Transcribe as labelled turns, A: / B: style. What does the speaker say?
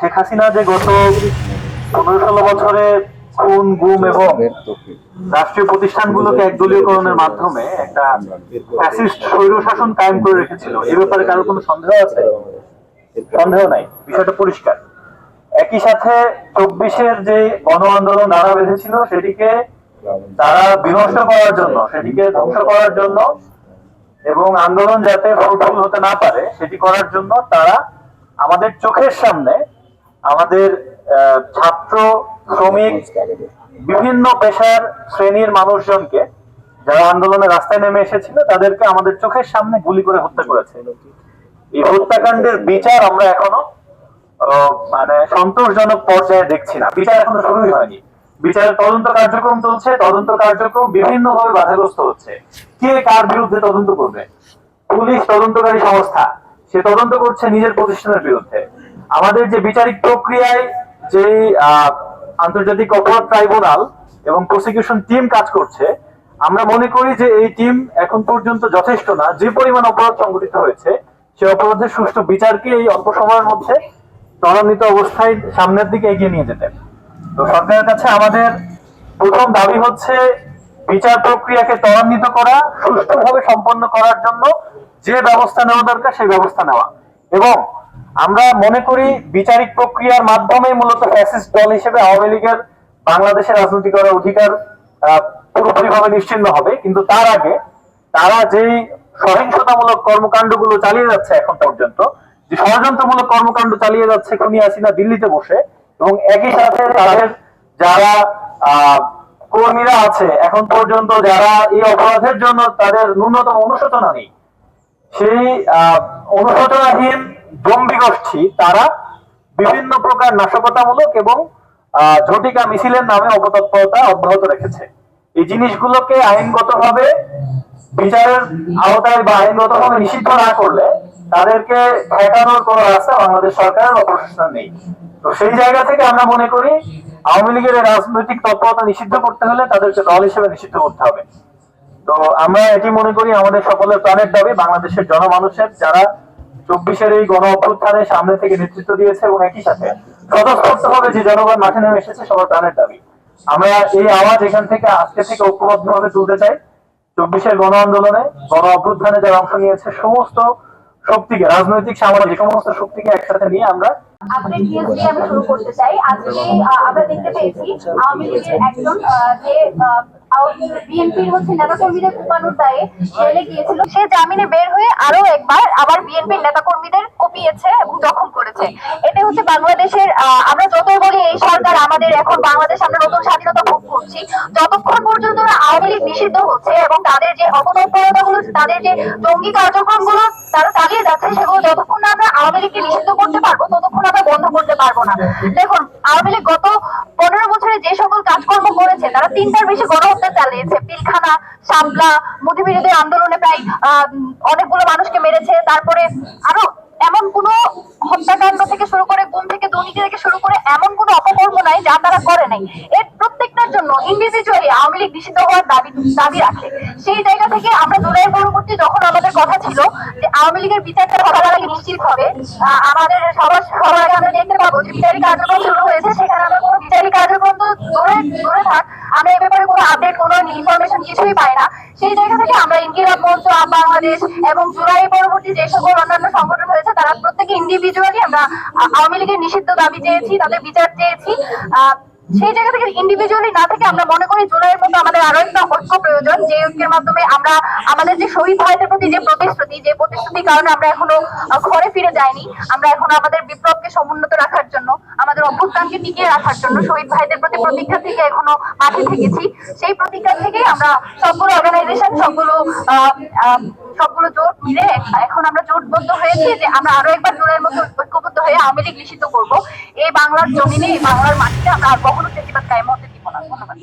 A: শেখ হাসিনা যে গত পনেরো ষোলো বছরে খুন, গুম এবং রাষ্ট্রীয় প্রতিষ্ঠানগুলোকে একদলীয়করণের মাধ্যমে একটা ফ্যাসিস্ট স্বৈর শাসন কায়েম করে রেখেছিল, এ ব্যাপারে কোনো সন্দেহ আছে? সন্দেহ নাই, বিষয়টা পরিষ্কার। একই সাথে চব্বিশের যে গণ আন্দোলন নাড়া বেঁধেছিল, সেটিকে তারা বিনষ্ট করার জন্য, সেটিকে ধ্বংস করার জন্য এবং আন্দোলন যাতে ফলফল হতে না পারে, সেটি করার জন্য তারা আমাদের চোখের সামনে আমাদের ছাত্র, শ্রমিক, বিভিন্ন পেশার শ্রেণির মানুষজনকে যারা আন্দোলনে রাস্তায় নেমে এসেছিল, তাদেরকে আমাদের চোখের সামনে গুলি করে হত্যা করেছে। এই হত্যাকাণ্ডের বিচার আমরা এখনও মানে সন্তোষজনক পর্যায়ে দেখছি না। বিচার এখনও শুরুই হয়নি। বিচারের তদন্ত কার্যক্রম চলছে, তদন্ত কার্যক্রম বিভিন্ন ভাবে বাধাগ্রস্ত হচ্ছে। কে কার বিরুদ্ধে তদন্ত করবে? পুলিশ তদন্তকারী সংস্থা, সে তদন্ত করছে নিজের প্রতিষ্ঠানের বিরুদ্ধে। আমাদের যে বিচারিক প্রক্রিয়ায় যে আন্তর্জাতিক অপরাধ ট্রাইব্যুনাল এবং প্রসিকিউশন টিম কাজ করছে, আমরা মনে করি যে এই টিম এখন পর্যন্ত যথেষ্ট না। যে পরিমাণ অপরাধ সংঘটিত হয়েছে, সে অপরাধের সুষ্ঠু বিচারকে এই অল্প সময়ের মধ্যে ত্বরান্বিত অবস্থায় সামনের দিকে এগিয়ে নিয়ে যেতেন তো সরকারের কাছে আমাদের প্রথম দাবি হচ্ছে বিচার প্রক্রিয়াকে ত্বরান্বিত করা, সুষ্ঠুভাবে সম্পন্ন করার জন্য যে ব্যবস্থা নেওয়া দরকার, সেই ব্যবস্থা নেওয়া। এবং আমরা মনে করি বিচারিক প্রক্রিয়ার মাধ্যমে মূলত ফ্যাসিস্ট দল হিসেবে আওয়ামী লীগের বাংলাদেশের রাজনীতি করার অধিকার পুরোপুরিভাবে নিশ্চিন্ন হবে। কিন্তু তার আগে তারা যেই সহিংসতামূলক কর্মকাণ্ডগুলো চালিয়ে যাচ্ছে এখন পর্যন্ত, যে ষড়যন্ত্রমূলক কর্মকাণ্ড চালিয়ে যাচ্ছে খুনি হাসিনা দিল্লিতে বসে, এবং একই সাথে তাদের যারা কর্মীরা আছে এখন পর্যন্ত যারা এই অপরাধের জন্য তাদের ন্যূনতম অনুশোচনা নেই। সেই অনুশোচনাহীন জম্বি গোষ্ঠী, তারা বিভিন্ন প্রকার নাশকতামূলক এবং ঝটিকা মিছিলের নামে অপতৎপরতা অব্যাহত রেখেছে। এই জিনিসগুলোকে আইনগতভাবে বিচারের আওতায় বা আইনগতভাবে নিষিদ্ধ না করলে তাদেরকে ঠেকানোর কোনো রাস্তা বাংলাদেশ সরকারের বা নেই। তো সেই জায়গা থেকে আমরা মনে করি, আওয়ামী লীগের রাজনৈতিক তৎপরতা নিষিদ্ধ করতে হলে তাদেরকে দল হিসেবে নিষিদ্ধ করতে হবে। তো আমরা এটি মনে করি আমাদের সকলের প্রাণের দাবি, বাংলাদেশের জনমানুষের, যারা চব্বিশের এই গণ অভ্যুত্থানের সামনে থেকে নেতৃত্ব দিয়েছে এবং একই সাথে স্বতঃস্ফূর্ত ভাবে যে জনগণ মাঠে নেমে এসেছে, সবার প্রাণের দাবি। আমরা এই আওয়াজ এখান থেকে, আজকে থেকে ঐক্যবদ্ধ ভাবে তুলতে চাই। চব্বিশের গণ আন্দোলনে, গণ অভ্যুত্থানে যারা অংশ নিয়েছে, সমস্ত শক্তিকে, রাজনৈতিক, সামাজিক, সমস্ত শক্তিকে একসাথে নিয়ে আমরা
B: আমি শুরু করতে চাই। আজকে আমরা দেখতে পেয়েছি আওয়ামী লীগের একজন যে সে জামিনে বের হয়ে আরও একবার আবার বিএনপির নেতা কর্মীদের কপিয়েছে এবং দখল করেছে। এটা হচ্ছে বাংলাদেশের আমরা যতই বলি এই সরকার আমাদের এখন বাংলাদেশ আমরা নতুন স্বাধীনতা ভোগ করছি। যতক্ষণ পর্যন্ত আওয়ামী লীগ নিষিদ্ধ হচ্ছে এবং তাদের যে অপতৎপরতাগুলো, তাদের যে জঙ্গি কার্যক্রমগুলো তারা চালিয়ে যাচ্ছে, সেগুলো যতক্ষণ না আমরা আওয়ামী লীগকে নিষিদ্ধ করতে পারব, ততক্ষণ আমরা বন্ধ করতে পারব না। দেখুন, আওয়ামী লীগ গত পনেরো বছরে যে সকল কাজকর্ম করেছে। তারা তিনটার বেশি গণহত্যা চালিয়েছে। পিলখানা, শাপলা মোদীবিরোধী আন্দোলনে প্রায় অনেকগুলো মানুষকে মেরেছে। তারপরে আরও এমন কোনো হত্যাকাণ্ড থেকে শুরু করে, গুম থেকে দুর্নীতি থেকে শুরু করে এমন কোনো অপকর্ম নাই যা তারা করে নাই। এর প্রত্যেকটার জন্য ইন্ডিভিজুয়ালি আওয়ামী লীগ নিষিদ্ধ হওয়ার দাবি দাবি রাখে। সেই জায়গা থেকে আমরা জুলাই পরবর্তী যখন আমাদের কথা ছিল যে আওয়ামী লীগের বিচারটা সবার আগে নিশ্চিত হবে? আমাদের সবার সবার আগে আমরা দেখতে পাবো যে বিচারিক কার্যক্রম শুরু হয়েছে, সেখানে দূরে দূরে থাক আমরা এ ব্যাপারে কোনো আপডেট কোনো ইনফরমেশন কিছুই পাই না। সেই জায়গা থেকে আমরা ইনকিলাব মঞ্চ আপ বাংলাদেশ এবং জুলাই পরবর্তী যে সকল অন্যান্য সংগঠন হয়েছে তারা প্রত্যেকে ইন্ডিভিজুয়ালি আমরা আওয়ামী লীগের নিষিদ্ধ দাবি চেয়েছি তাদের বিচার চেয়েছি। আহ, সেই জায়গা থেকে ইন্ডিভিজুয়ালি না থেকে আমরা মনে করি জুলাইয়ের মতো আমাদের আরও একটা ঐক্য প্রয়োজন, যে ঐক্যের মাধ্যমে আমরা আমাদের যে শহীদ ভাইদের প্রতি যে প্রতিশ্রুতি, যে প্রতিশ্রুতির কারণে আমরা এখনও ঘরে ফিরে যাইনি, আমরা এখনও আমাদের বিপ্লবকে সমুন্নত রাখার জন্য, আমাদের অভ্যুত্থানকে টিকিয়ে রাখার জন্য শহীদ ভাইদের প্রতি প্রতীক্ষা থেকে এখনও মাঠে থেকেছি। সেই প্রতীক্ষা থেকে আমরা সবগুলো অর্গানাইজেশন সবগুলো সবগুলো জোট মিলে এখন আমরা জোটবদ্ধ হয়েছি যে আমরা আরও একবার জোরের মতো হয়ে আওয়ামী লীগ নিষিদ্ধ করব। এই বাংলার জমিনে, এই বাংলার মাটিতে আমরা আর কখনো প্রতিবাদ কায়েম হতে দিব না। ধন্যবাদ।